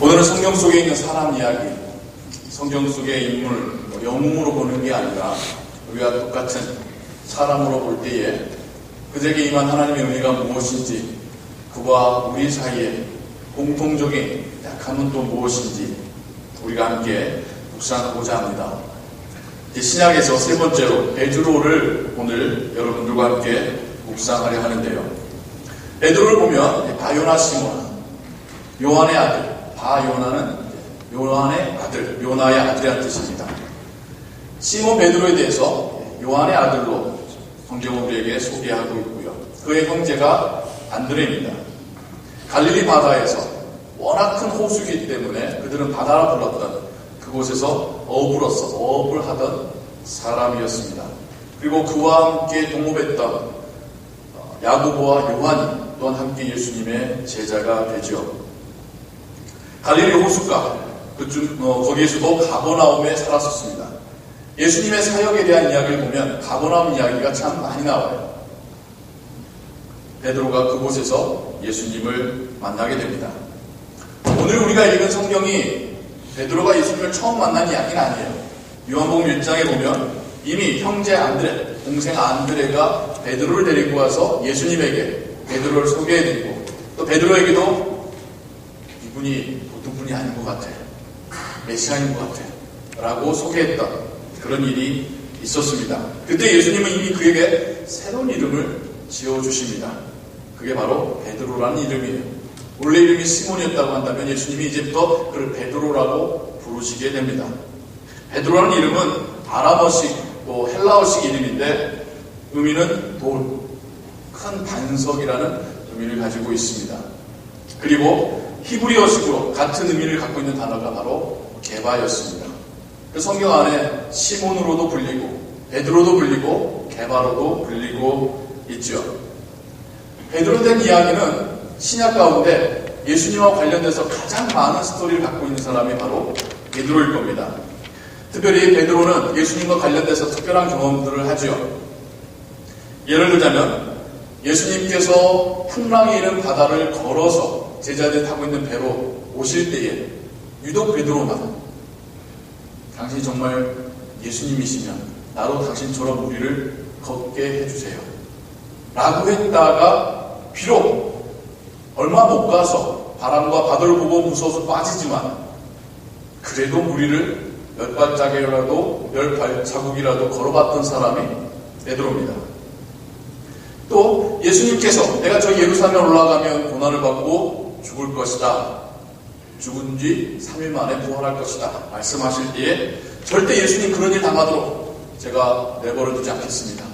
오늘은 성경 속에 있는 사람 이야기, 성경 속의 인물, 뭐 영웅으로 보는 게 아니라 우리와 똑같은 사람으로 볼 때에 그에게 임한 하나님의 의미가 무엇인지 그와 우리 사이에 공통적인 약함은 또 무엇인지 우리가 함께 묵상하고자 합니다. 신약에서 세 번째로 베드로를 오늘 여러분들과 함께 묵상하려 하는데요. 베드로를 보면 바요나 시몬, 요한의 아들, 바요나는 요한의 아들, 요나의 아들이라는 뜻입니다. 시몬 베드로에 대해서 요한의 아들로 성경은 우리에게 소개하고 있고요. 그의 형제가 안드레입니다. 갈릴리 바다에서 워낙 큰 호수이기 때문에 그들은 바다라 불렀던 그곳에서 어부로서 어업을 하던 사람이었습니다. 그리고 그와 함께 동업했던 어, 야고보와 요한이 또한 함께 예수님의 제자가 되죠. 갈릴리 호수가 그중 어, 거기에서도 가버나움에 살았었습니다. 예수님의 사역에 대한 이야기를 보면 가버나움 이야기가 참 많이 나와요. 베드로가 그곳에서 예수님을 만나게 됩니다. 오늘 우리가 읽은 성경이 베드로가 예수님을 처음 만난 이야기는 아니에요. 요한복음 1장에 보면 이미 형제 안드레, 동생 안드레가 베드로를 데리고 와서 예수님에게 베드로를 소개해드리고 또 베드로에게도 이분이 보통 분이 아닌 것 같아. 메시아인 것 같아. 라고 소개했던 그런 일이 있었습니다. 그때 예수님은 이미 그에게 새로운 이름을 지어주십니다. 그게 바로 베드로라는 이름이에요. 원래 이름이 시몬이었다고 한다면 예수님이 이제부터 그를 베드로라고 부르시게 됩니다. 베드로라는 이름은 아람어식, 또 헬라어식 이름인데 의미는 돌, 큰 반석이라는 의미를 가지고 있습니다. 그리고 히브리어식으로 같은 의미를 갖고 있는 단어가 바로 개바였습니다. 그 성경 안에 시몬으로도 불리고 베드로도 불리고 개바로도 불리고 있죠. 베드로 된 이야기는 신약 가운데 예수님과 관련돼서 가장 많은 스토리를 갖고 있는 사람이 바로 베드로일 겁니다. 특별히 베드로는 예수님과 관련돼서 특별한 경험들을 하죠. 예를 들자면 예수님께서 풍랑이 있는 바다를 걸어서 제자들이 타고 있는 배로 오실 때에 유독 베드로만 당신이 정말 예수님이시면 나로 당신처럼 우리를 걷게 해주세요. 라고 했다가 비록 얼마 못 가서 바람과 바다를 보고 무서워서 빠지지만 그래도 우리를 몇 발자국이라도 열 발자국이라도 걸어봤던 사람이 베드로입니다. 또 예수님께서 내가 저 예루살렘 올라가면 고난을 받고 죽을 것이다. 죽은 뒤 3일 만에 부활할 것이다. 말씀하실 때에 절대 예수님 그런 일 당하도록 제가 내버려 두지 않겠습니다.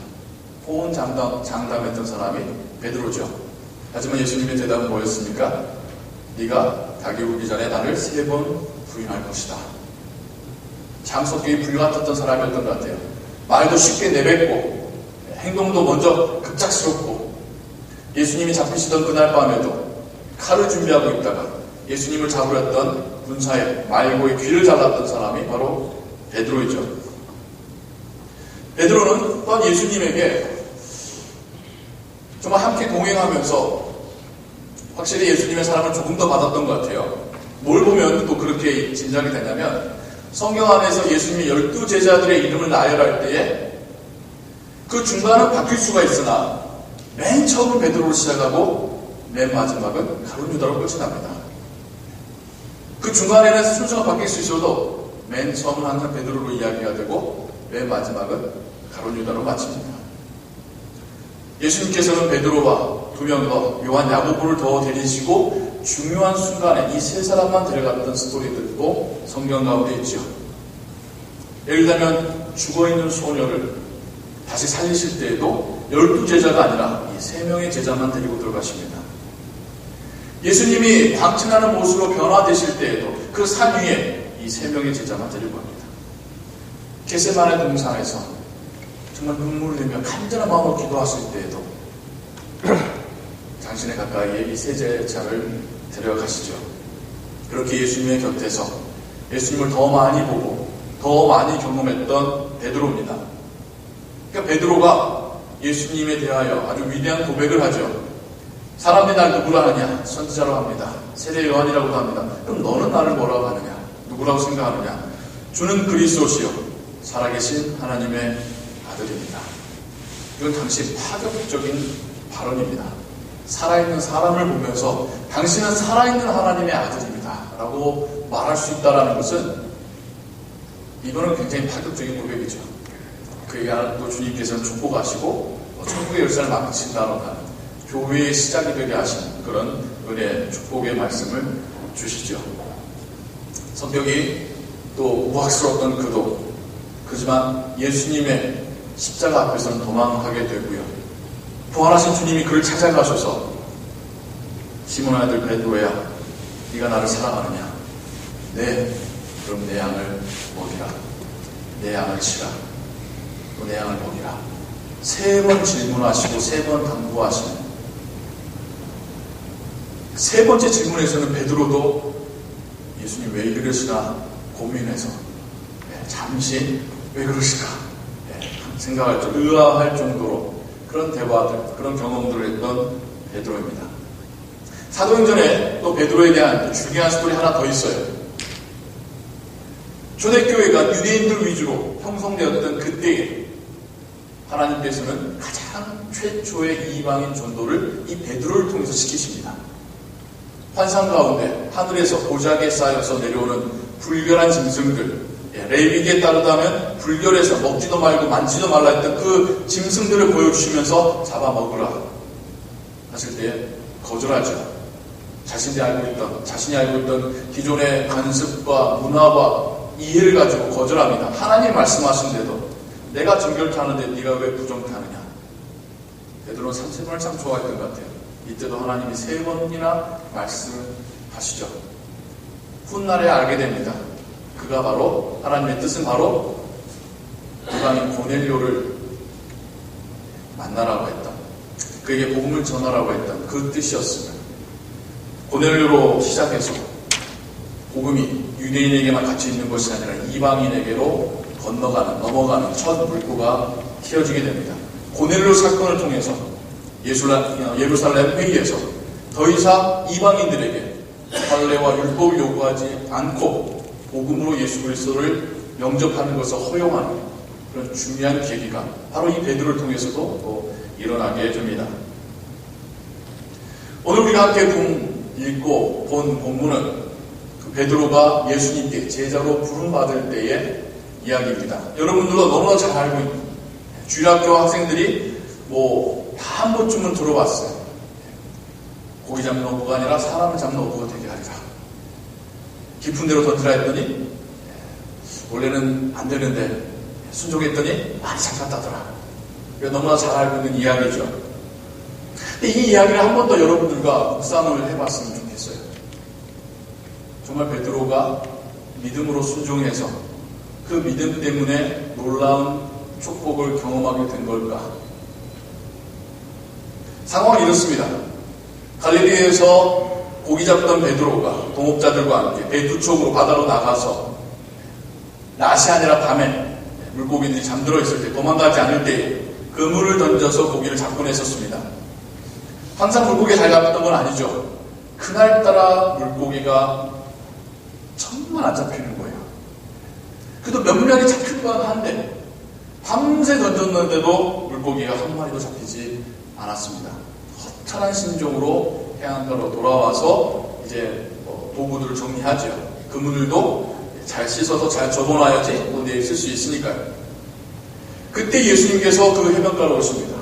호언 장담, 장담했던 사람이 베드로죠. 하지만 예수님의 대답은 뭐였습니까? 네가 닭이 울기 전에 나를 세 번 부인할 것이다. 장석기 불같았던 사람이었던 것 같아요. 말도 쉽게 내뱉고 행동도 먼저 급작스럽고 예수님이 잡히시던 그날 밤에도 칼을 준비하고 있다가 예수님을 잡으렸던 군사의 말고의 귀를 잘랐던 사람이 바로 베드로이죠. 베드로는 또한 예수님에게 정말 함께 동행하면서 확실히 예수님의 사랑을 조금 더 받았던 것 같아요. 뭘 보면 또 그렇게 진작이 되냐면 성경 안에서 예수님이 열두 제자들의 이름을 나열할 때에 그 중간은 바뀔 수가 있으나 맨 처음은 베드로로 시작하고 맨 마지막은 가룟 유다로 끝이 납니다. 그 중간에는 순서가 바뀔 수 있어도 맨 처음은 항상 베드로로 이야기가 되고 맨 마지막은 가룟 유다로 마칩니다. 예수님께서는 베드로와 두 명 더 요한 야고보를 더 데리시고 중요한 순간에 이 세 사람만 데려갔던 스토리들도 성경 가운데 있죠. 예를 들면 죽어있는 소녀를 다시 살리실 때에도 열두 제자가 아니라 이 세 명의 제자만 데리고 들어가십니다. 예수님이 광천하는 모습으로 변화되실 때에도 그 산 위에 이 세 명의 제자만 데리고 갑니다. 게세만의 동산에서 정말 눈물을 흘리며 간절한 마음으로 기도하실 때에도 당신의 가까이에 이 세 제자를 데려가시죠. 그렇게 예수님의 곁에서 예수님을 더 많이 보고 더 많이 경험했던 베드로입니다. 그러니까 베드로가 예수님에 대하여 아주 위대한 고백을 하죠. 사람들이 날 누구라 하느냐? 선지자라고 합니다. 세례 요한이라고도 합니다. 그럼 너는 나를 뭐라고 하느냐? 누구라고 생각하느냐? 주는 그리스도시요 살아계신 하나님의 아들입니다. 이건 당시 파격적인 발언입니다. 살아있는 사람을 보면서 당신은 살아있는 하나님의 아들입니다. 라고 말할 수 있다는 것은 이거는 굉장히 파격적인 고백이죠. 그에게 또 주님께서는 축복하시고 천국의 열쇠를 맡기신다는 교회의 시작이 되게 하신 그런 은혜, 축복의 말씀을 주시죠. 성격이 또 우악스러웠던 그도 그지만 예수님의 십자가 앞에서는 도망하게 되고요. 부활하신 주님이 그를 찾아가셔서 시몬 아들 베드로야 네가 나를 사랑하느냐? 네. 그럼 내 양을 먹이라. 내 양을 치라. 또 내 양을 먹이라. 세 번 질문하시고 세 번 당부하시는 세 번째 질문에서는 베드로도 예수님 왜 이러시나 고민해서 네, 잠시 왜 그러실까 네, 생각할 좀 의아할 정도로 그런 대화들, 그런 경험들을 했던 베드로입니다. 사도행전에 또 베드로에 대한 중요한 스토리 하나 더 있어요. 초대교회가 유대인들 위주로 형성되었던 그때에 하나님께서는 가장 최초의 이방인 전도를 이 베드로를 통해서 시키십니다. 환상 가운데 하늘에서 보자기에 쌓여서 내려오는 불결한 짐승들, 예, 레위기에 따르다면 불결해서 먹지도 말고 만지도 말라 했던 그 짐승들을 보여주시면서 잡아먹으라 하실 때 거절하죠. 자신이 알고 있던, 자신이 알고 있던 기존의 관습과 문화와 이해를 가지고 거절합니다. 하나님 말씀하신데도 내가 정결타는데 네가 왜 부정타느냐? 베드로는 30번을 참 좋아했던 것 같아요. 이때도 하나님이 세 번이나 말씀하시죠. 훗날에 알게 됩니다. 그가 바로 하나님의 뜻은 바로 이방인 고넬료를 만나라고 했던 그에게 복음을 전하라고 했던 그 뜻이었습니다. 고넬료로 시작해서 복음이 유대인에게만 같이 있는 것이 아니라 이방인에게로 건너가는 넘어가는 첫 물꼬가 튀어지게 됩니다. 고넬료 사건을 통해서 예루살렘 회의에서 더 이상 이방인들에게 할례와 율법을 요구하지 않고 복음으로 예수 그리스도를 영접하는 것을 허용하는 그런 중요한 계기가 바로 이 베드로를 통해서도 또 일어나게 됩니다. 오늘 우리가 함께 읽고 본 본문은 그 베드로가 예수님께 제자로 부름받을 때의 이야기입니다. 여러분들도 너무나 잘 알고 있는 주일학교 학생들이 뭐다 한 번쯤은 들어봤어요. 고기 잡는 어부가 아니라 사람을 잡는 어부가 되게 하리라. 깊은 데로 던지라 했더니 원래는 안 되는데 순종했더니 많이 잡혔다더라. 너무나 잘 알고 있는 이야기죠. 근데 이 이야기를 한 번 더 여러분들과 묵상을 해봤으면 좋겠어요. 정말 베드로가 믿음으로 순종해서 그 믿음 때문에 놀라운 축복을 경험하게 된 걸까? 상황은 이렇습니다. 갈릴리에서 고기 잡던 베드로가 동업자들과 함께 배두 척으로 바다로 나가서 낮이 아니라 밤에 물고기들이 잠들어 있을 때 도망가지 않을 때 그물을 던져서 고기를 잡곤 했었습니다. 항상 물고기 잘 잡았던 건 아니죠. 그날따라 물고기가 정말 안 잡히는 거예요. 그래도 몇 마리 잡힐 건 한데 밤새 던졌는데도 물고기가 한 마리도 잡히지 않았습니다. 허탈한 심정으로 해안가로 돌아와서 이제 뭐 도구들을 정리하죠. 그물들도 잘 씻어서 잘 접어놔야지 또 내일 쓸 수 있으니까요. 그때 예수님께서 그 해변가로 오십니다.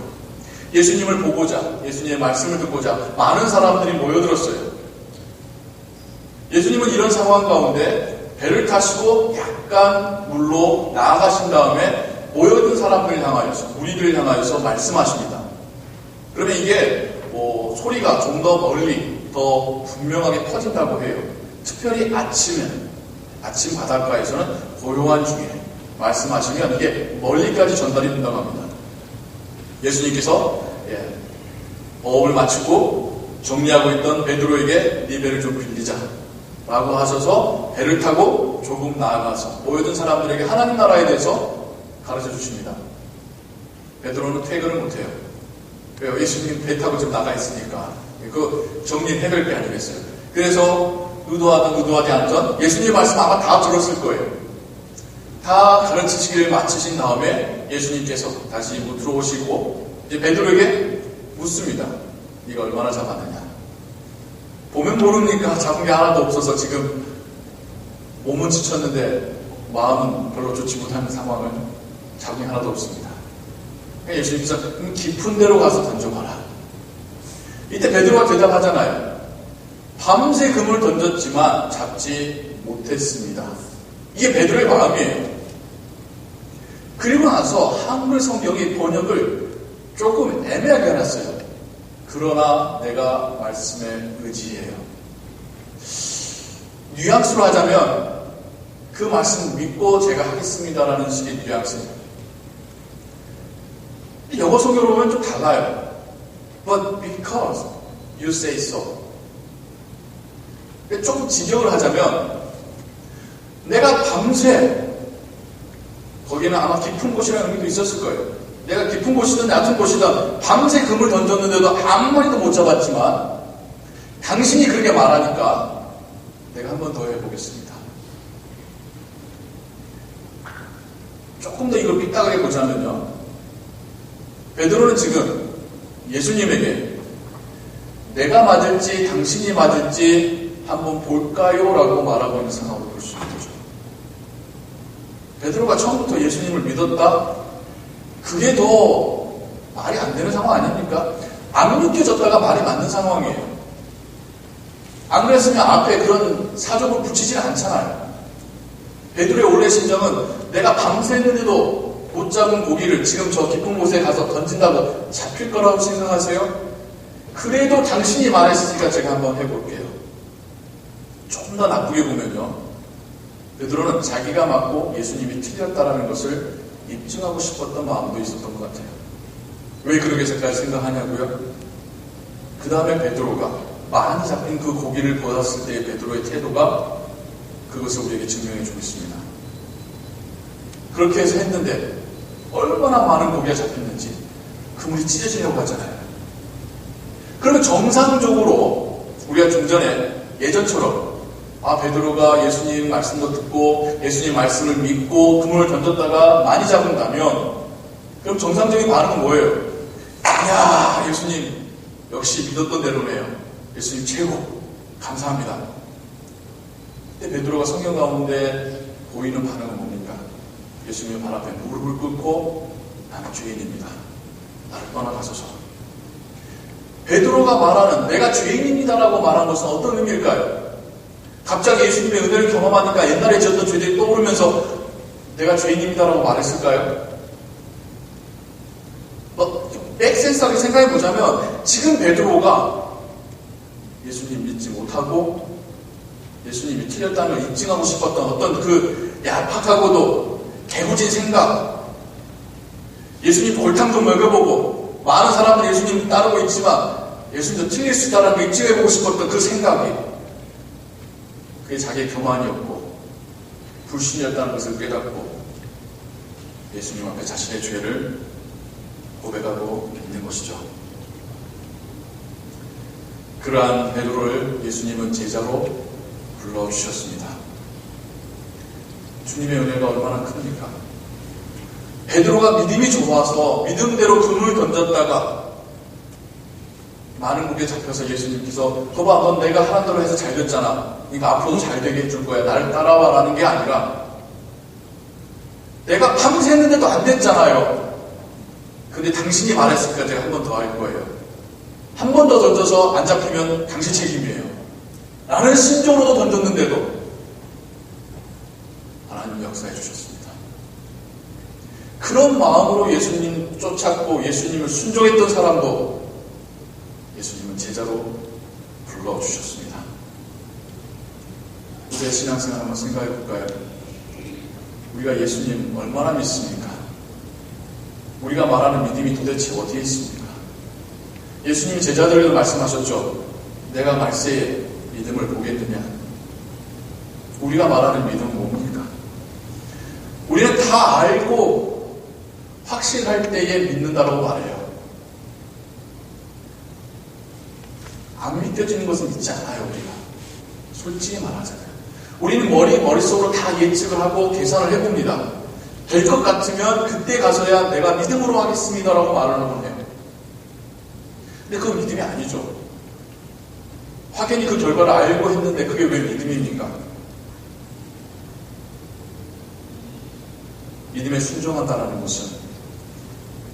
예수님을 보고자, 예수님의 말씀을 듣고자 많은 사람들이 모여들었어요. 예수님은 이런 상황 가운데 배를 타시고 약간 물로 나아가신 다음에 모여든 사람들을 향하여서, 무리들을 향하여서 말씀하십니다. 그러면 이게 뭐 소리가 좀 더 멀리, 더 분명하게 퍼진다고 해요. 특별히 아침에, 아침 바닷가에서는 고요한 중에 말씀하시면 이게 멀리까지 전달이 된다고 합니다. 예수님께서 예, 어업을 마치고 정리하고 있던 베드로에게 네 배를 좀 빌리자 라고 하셔서 배를 타고 조금 나아가서 모여든 사람들에게 하나님 나라에 대해서 가르쳐 주십니다. 베드로는 퇴근을 못해요. 왜요? 예수님 배 타고 지금 나가 있으니까 그 정리 해결 게 아니겠어요. 그래서 의도하든 의도하지 않든 예수님 말씀 아마 다 들었을 거예요. 다 가르치시기를 마치신 다음에 예수님께서 다시 뭐 들어오시고 이제 베드로에게 묻습니다. 네가 얼마나 잡았느냐? 보면 모르니까 잡은 게 하나도 없어서 지금 몸은 지쳤는데 마음은 별로 좋지 못하는 상황을 잡은 게 하나도 없습니다. 예수님께서 깊은 데로 가서 던져봐라. 이때 베드로가 대답하잖아요. 밤새 금을 던졌지만 잡지 못했습니다. 이게 베드로의 마음이에요. 그리고 나서 한글 성경이 번역을 조금 애매하게 해놨어요. 그러나 내가 말씀에 의지해요. 뉘앙스로 하자면 그 말씀 믿고 제가 하겠습니다라는 식의 뉘앙스입니다. 영어 성경으로 보면 좀 달라요. But because you say so. 조금 직역을 하자면 내가 밤새 거기는 아마 깊은 곳이라는 의미도 있었을 거예요. 내가 깊은 곳이든 얕은 곳이든 밤새 금을 던졌는데도 아무 마리도 못 잡았지만 당신이 그렇게 말하니까 내가 한 번 더 해보겠습니다. 조금 더 이걸 삐딱하게 보자면요. 베드로는 지금 예수님에게 내가 맞을지 당신이 맞을지 한번 볼까요? 라고 말하고 있는 상황으로 볼 수 있는 거죠. 베드로가 처음부터 예수님을 믿었다? 그게 더 말이 안 되는 상황 아닙니까? 안 느껴졌다가 말이 맞는 상황이에요. 안 그랬으면 앞에 그런 사족을 붙이진 않잖아요. 베드로의 원래 심정은 내가 밤새는데도 못 잡은 고기를 지금 저 깊은 곳에 가서 던진다고 잡힐 거라고 생각하세요? 그래도 당신이 말했으니까 제가 한번 해볼게요. 좀더 나쁘게 보면요. 베드로는 자기가 맞고 예수님이 틀렸다라는 것을 입증하고 싶었던 마음도 있었던 것 같아요. 왜 그렇게 생각하냐고요? 그 다음에 베드로가 많이 잡힌 그 고기를 보았을 때의 베드로의 태도가 그것을 우리에게 증명해 주고 있습니다. 그렇게 해서 했는데 얼마나 많은 고기가 잡혔는지 그물이 찢어지려고 하잖아요. 그러면 정상적으로 우리가 좀 전에 예전처럼 아 베드로가 예수님 말씀도 듣고 예수님 말씀을 믿고 그물을 던졌다가 많이 잡은다면 그럼 정상적인 반응은 뭐예요? 야 예수님 역시 믿었던 대로네요. 예수님 최고 감사합니다. 근데 베드로가 성경 가운데 보이는 반응은? 예수님의 발 앞에 무릎을 꿇고 나는 죄인입니다. 나를 떠나가소서. 베드로가 말하는 내가 죄인입니다라고 말한 것은 어떤 의미일까요? 갑자기 예수님의 은혜를 경험하니까 옛날에 지었던 죄들이 떠오르면서 내가 죄인입니다라고 말했을까요? 뭐, 백센스하게 생각해 보자면 지금 베드로가 예수님 믿지 못하고 예수님이 틀렸다는 걸 입증하고 싶었던 어떤 그 얄팍하고도 개구진 생각 예수님 골탕도 먹여보고 많은 사람들이 예수님 따르고 있지만 예수님도 틀릴 수 있다는 걸 입증해보고 싶었던 그 생각이 그게 자기의 교만이었고 불신이었다는 것을 깨닫고 예수님 앞에 자신의 죄를 고백하고 있는 것이죠. 그러한 베드로를 예수님은 제자로 불러주셨습니다. 주님의 은혜가 얼마나 큽니까? 베드로가 믿음이 좋아서 믿음대로 금을 던졌다가 많은 무게 잡혀서 예수님께서 거봐 넌 내가 하는 대로 해서 잘 됐잖아. 그러니까 앞으로도 잘 되게 해줄 거야. 나를 따라와라는 게 아니라 내가 밤새는데도 안 됐잖아요. 근데 당신이 말했으니까 제가 한 번 더 할 거예요. 한 번 더 던져서 안 잡히면 당신 책임이에요. 라는 심정으로도 던졌는데도 역사해 주셨습니다. 그런 마음으로 예수님 쫓았고 예수님을 순종했던 사람도 예수님은 제자로 불러주셨습니다. 우리의 신앙생활 한번 생각해 볼까요? 우리가 예수님 얼마나 믿습니까? 우리가 말하는 믿음이 도대체 어디에 있습니까? 예수님이 제자들에게도 말씀하셨죠. 내가 말세에 믿음을 보겠느냐? 우리가 말하는? 우리는 다 알고 확신할 때에 믿는다고 말해요. 안 믿겨지는 것은 있지 않아요, 우리가. 솔직히 말하잖아요. 우리는 머리, 머릿속으로 다 예측을 하고 계산을 해봅니다. 될 것 같으면 그때 가서야 내가 믿음으로 하겠습니다라고 말을 하곤 해요. 근데 그건 믿음이 아니죠. 확연히 그 결과를 알고 했는데 그게 왜 믿음입니까? 믿음에 순종한다는 것은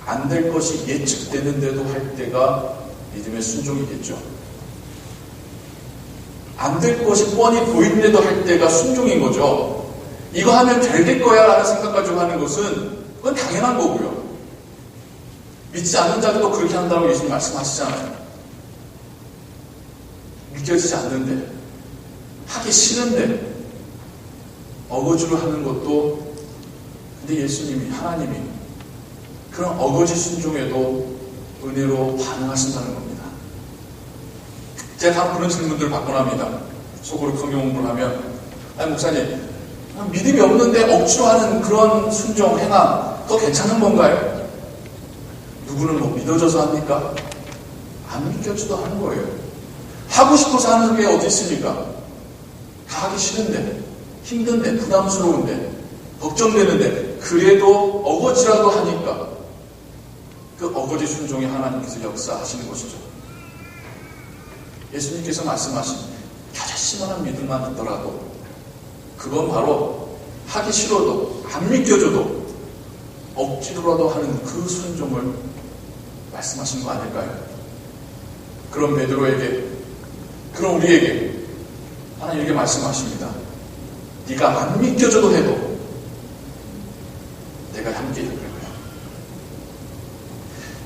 안 될 것이 예측되는데도 할 때가 믿음의 순종이겠죠. 안 될 것이 뻔히 보이는데도 할 때가 순종인 거죠. 이거 하면 잘 될 거야 라는 생각 가지고 하는 것은 그건 당연한 거고요. 믿지 않는 자들도 그렇게 한다고 예수님 말씀하시잖아요. 믿겨지지 않는데, 하기 싫은데, 어거지로 하는 것도, 근데 예수님이, 하나님이 그런 어거지 순종에도 은혜로 반응하신다는 겁니다. 제가 다 그런 질문들을 받곤 합니다. 속으로 성경 공부를 하면, 아니, 목사님, 믿음이 없는데 억지로 하는 그런 순종, 행함, 더 괜찮은 건가요? 누구는 뭐 믿어져서 합니까? 안 믿겨지도 하는 거예요. 하고 싶어서 하는 게 어디 있습니까? 다 하기 싫은데, 힘든데, 부담스러운데, 걱정되는데, 그래도 어거지라도 하니까 그 어거지 순종이 하나님께서 역사하시는 것이죠. 예수님께서 말씀하신 겨자씨만한 믿음만 있더라도 그건 바로 하기 싫어도 안 믿겨져도 억지로라도 하는 그 순종을 말씀하신 거 아닐까요? 그런 베드로에게 그런 우리에게 하나님 이렇게 말씀하십니다. 네가 안 믿겨져도 해도 내가 함께 할 거야.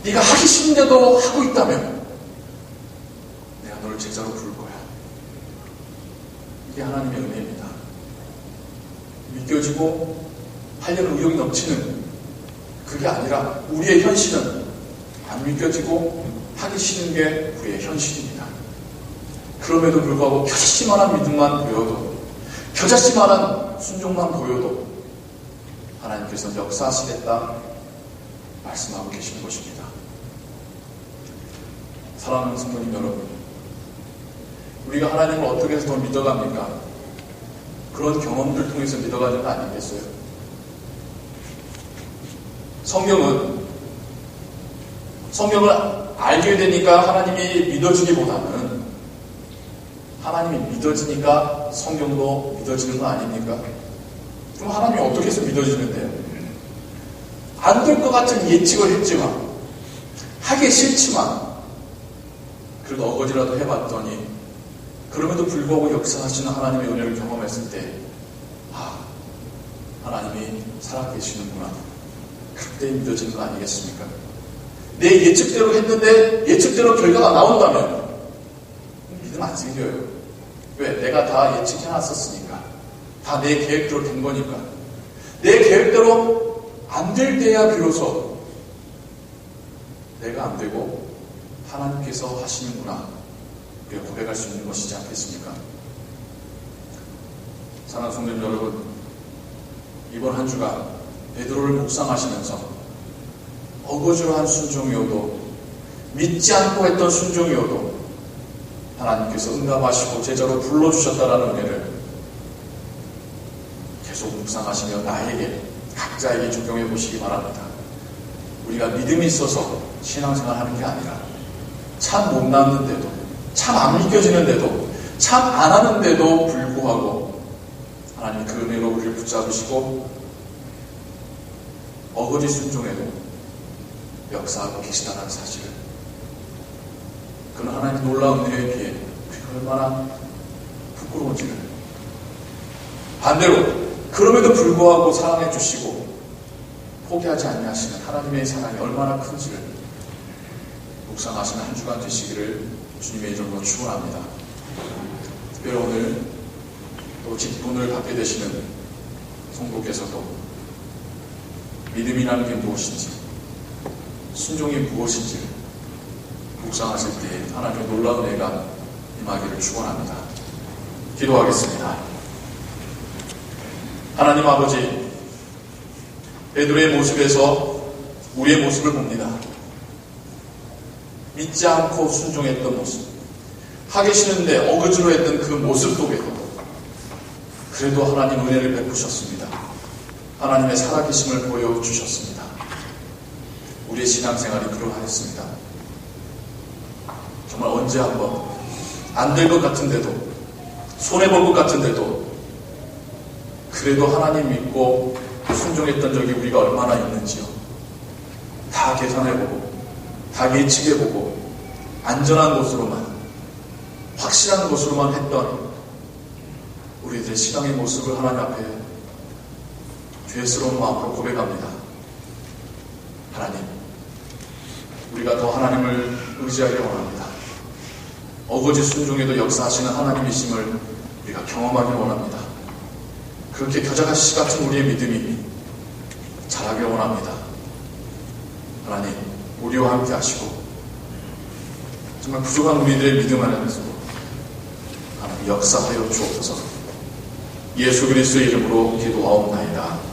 네가 하기 싫은데도 하고 있다면 내가 너를 제자로 부를 거야. 이게 하나님의 은혜입니다. 믿겨지고 하려는 의욕이 넘치는 그게 아니라 우리의 현실은 안 믿겨지고 하기 싫은 게 우리의 현실입니다. 그럼에도 불구하고 겨자씨만한 믿음만 보여도 겨자씨만한 순종만 보여도 하나님께서 역사하시겠다 말씀하고 계시는 것입니다. 사랑하는 성도님 여러분, 우리가 하나님을 어떻게 해서 더 믿어갑니까? 그런 경험들 통해서 믿어가는 거 아니겠어요? 성경은 성경을 알게 되니까 하나님이 믿어지기보다는 하나님이 믿어지니까 성경도 믿어지는 거 아닙니까? 그럼 하나님이 어떻게 해서 믿어지는데요? 안 될 것 같은 예측을 했지만 하기 싫지만 그래도 어거지라도 해봤더니 그럼에도 불구하고 역사하시는 하나님의 은혜를 경험했을 때, 아, 하나님이 살아계시는구나. 그때 믿어지는 거 아니겠습니까? 내 예측대로 했는데 예측대로 결과가 나온다면 믿음 안 생겨요. 왜? 내가 다 예측해놨었으니까. 다 내 계획대로 된 거니까. 내 계획대로 안 될 때야 비로소 내가 안 되고 하나님께서 하시는구나. 우리가 고백할 수 있는 것이지 않겠습니까? 사랑하는 성도님 여러분, 이번 한 주가 베드로를 묵상하시면서 어거지로 한 순종이어도 믿지 않고 했던 순종이어도 하나님께서 응답하시고 제자로 불러주셨다라는 은혜를 계속 묵상하시며 나에게 각자에게 적용해 보시기 바랍니다. 우리가 믿음이 있어서 신앙생활 하는 게 아니라 참 못났는데도 참 안 믿겨지는데도 참 안 하는데도 불구하고 하나님 그 은혜로 우리를 붙잡으시고 어거지 순종에도 역사하고 계시다는 사실을 그런 하나님 놀라운 은혜에 비해 얼마나 부끄러운지를 반대로 그럼에도 불구하고 사랑해 주시고 포기하지 않냐 하시는 하나님의 사랑이 얼마나 큰지를 묵상하시는 한 주간 되시기를 주님의 이름으로 축원합니다. 특별히 오늘 또 직분을 받게 되시는 성도께서도 믿음이라는 게 무엇인지 순종이 무엇인지 묵상하실 때 하나님의 놀라운 애가 임하기를 축원합니다. 기도하겠습니다. 하나님 아버지 베드로의 모습에서 우리의 모습을 봅니다. 믿지 않고 순종했던 모습. 하기 싫은데 어거지로 했던 그 모습 속에서 그래도 하나님 은혜를 베푸셨습니다. 하나님의 살아계심을 보여주셨습니다. 우리의 신앙생활이 그러하였습니다. 정말 언제 한번 안 될 것 같은데도 손해볼 것 같은데도 그래도 하나님 믿고 순종했던 적이 우리가 얼마나 있는지요. 다 계산해보고 다 예측해보고 안전한 곳으로만 확실한 곳으로만 했던 우리들의 신앙의 모습을 하나님 앞에 죄스러운 마음으로 고백합니다. 하나님, 우리가 더 하나님을 의지하기 원합니다. 어거지 순종에도 역사하시는 하나님이심을 우리가 경험하기 원합니다. 그렇게 겨자같이 같은 우리의 믿음이 자라길 원합니다. 하나님, 우리와 함께 하시고 정말 부족한 우리들의 믿음 안에서 역사하여 주옵소서. 예수 그리스도의 이름으로 기도하옵나이다.